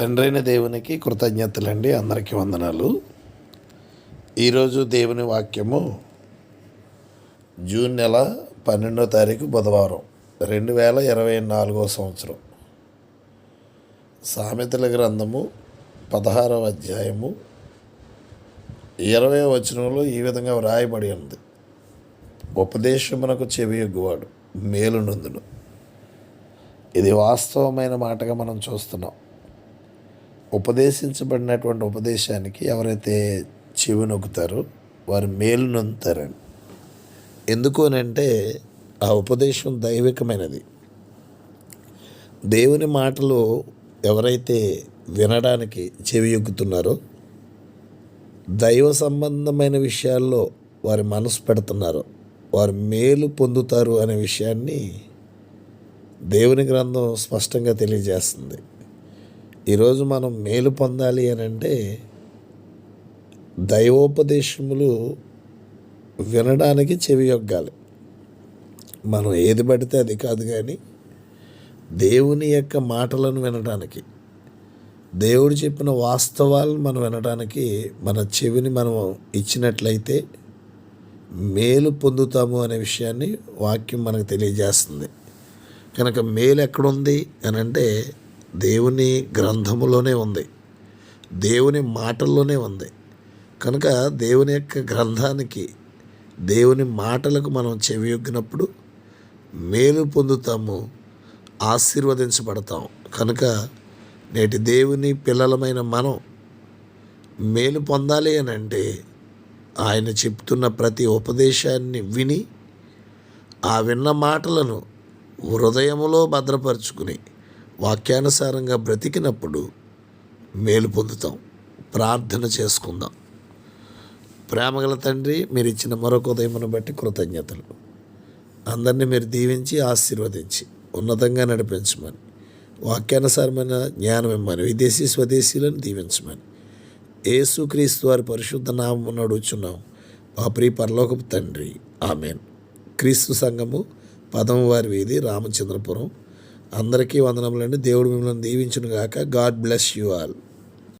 తండ్రైన దేవునికి కృతజ్ఞతలండి. అందరికీ వందనాలు. ఈరోజు దేవుని వాక్యము జూన్ నెల పన్నెండో తారీఖు బుధవారం రెండు వేల ఇరవై నాలుగో సంవత్సరం. సామెతల గ్రంథము పదహారవ అధ్యాయము ఇరవై వచనంలో ఈ విధంగా వ్రాయబడి ఉంది. ఉపదేశమునకు చెవియొగ్గువాడు మేలునందును. ఇది వాస్తవమైన మాటగా మనం చూస్తున్నాం. ఉపదేశించబడినటువంటి ఉపదేశానికి ఎవరైతే చెవి నొక్కుతారో వారు మేలు నొందుతారని ఎందుకు అని అంటే ఆ ఉపదేశం దైవికమైనది. దేవుని మాటలు ఎవరైతే వినడానికి చెవి ఎక్కుతున్నారో దైవ సంబంధమైన విషయాల్లో వారి మనసు పెడుతున్నారో వారు మేలు పొందుతారు అనే విషయాన్ని దేవుని గ్రంథం స్పష్టంగా తెలియజేస్తుంది. ఈరోజు మనం మేలు పొందాలి అని అంటే దైవోపదేశములు వినడానికి చెవి యొగ్గాలి. మనం ఏది పడితే అది కాదు కానీ దేవుని యొక్క మాటలను వినడానికి దేవుడు చెప్పిన వాస్తవాలను మనం వినడానికి మన చెవిని మనం ఇచ్చినట్లయితే మేలు పొందుతాము అనే విషయాన్ని వాక్యం మనకు తెలియజేస్తుంది. కనుక మేలు ఎక్కడుంది అని అంటే దేవుని గ్రంథములోనే ఉంది. దేవుని మాటల్లోనే ఉంది. కనుక దేవుని యొక్క గ్రంథానికి దేవుని మాటలకు మనం చెవియొగ్గినప్పుడు మేలు పొందుతాము ఆశీర్వదించబడతాం కనుక నేటి దేవుని పిల్లలమైన మనం మేలు పొందాలి అని అంటే ఆయన చెప్తున్న ప్రతి ఉపదేశాన్ని విని ఆ విన్న మాటలను హృదయములో భద్రపరుచుకుని వాక్యానుసారంగా బ్రతికినప్పుడు మేలు పొందుతాం. ప్రార్థన చేసుకుందాం. ప్రేమగల తండ్రి మీరు ఇచ్చిన మరొక ఉదయమును బట్టి కృతజ్ఞతలు. అందరినీ మీరు దీవించి ఆశీర్వదించి ఉన్నతంగా నడిపించమని వాక్యానుసారమైన జ్ఞానం ఇమ్మని విదేశీ స్వదేశీలను దీవించమని ఏసుక్రీస్తు వారి పరిశుద్ధ నామం అడుగుచున్నాం మా ప్రియ పరలోకపు తండ్రి ఆమెన్. క్రీస్తు సంఘము పదమ వారి వీధి రామచంద్రపురం అందరికీ వందనములండి. దేవుడు మిమ్మల్ని దీవించును గాక గాడ్ బ్లెస్ యు ఆల్.